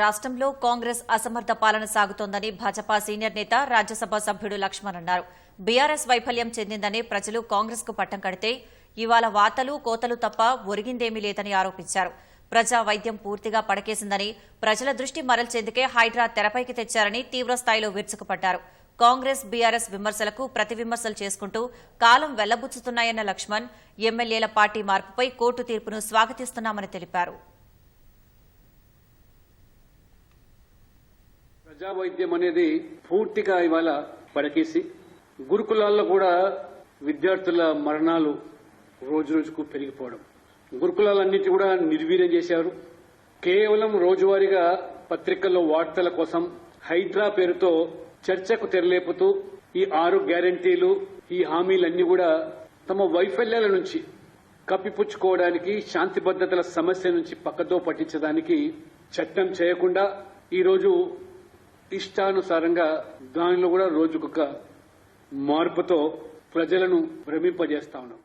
రాష్ట్రంలో కాంగ్రెస్ అసమర్థ పాలన సాగుతోందని భాజపా సీనియర్ నేత రాజ్యసభ సభ్యుడు లక్ష్మణ్ అన్నారు. బీఆర్ఎస్ వైఫల్యం చెందిందని ప్రజలు కాంగ్రెస్కు పట్టం కడితే ఇవాళ వాతలు కోతలు తప్ప ఒరిగిందేమీ లేదని ఆరోపించారు. ప్రజా వైద్యం పూర్తిగా పడకేసిందని ప్రజల దృష్టి మరల్చేందుకే హైడ్రా తెరపైకి తెచ్చారని తీవ్రస్థాయిలో విరుచుకుపడ్డారు. కాంగ్రెస్ బీఆర్ఎస్ విమర్శలకు ప్రతి విమర్శలు చేసుకుంటూ కాలం వెళ్ళబుచ్చుతున్నాయన్న లక్ష్మణ్ ఎమ్మెల్యేల పార్టీ మార్పుపై కోర్టు తీర్పును స్వాగతిస్తున్నామని తెలిపారు. ప్రజా వైద్యం అనేది పూర్తిగా ఇవాళ పడకేసి గురుకులాల్లో కూడా విద్యార్థుల మరణాలు రోజు రోజుకు పెరిగిపోవడం. గురుకులాలన్నిటి కూడా నిర్వీర్యం చేశారు. కేవలం రోజువారీగా పత్రికల్లో వార్తల కోసం హైడ్రా పేరుతో చర్చకు తెరలేపుతూ ఈ ఆరు గ్యారంటీలు ఈ హామీలన్నీ కూడా తమ వైఫల్యాల నుంచి కప్పిపుచ్చుకోవడానికి శాంతి భద్రతల సమస్య నుంచి పక్కతో పట్టించడానికి చట్టం చేయకుండా ఈరోజు ఇష్టానుసారంగా దానిలో కూడా రోజుకొక మార్పుతో ప్రజలను భ్రమింపజేస్తా ఉన్నాం.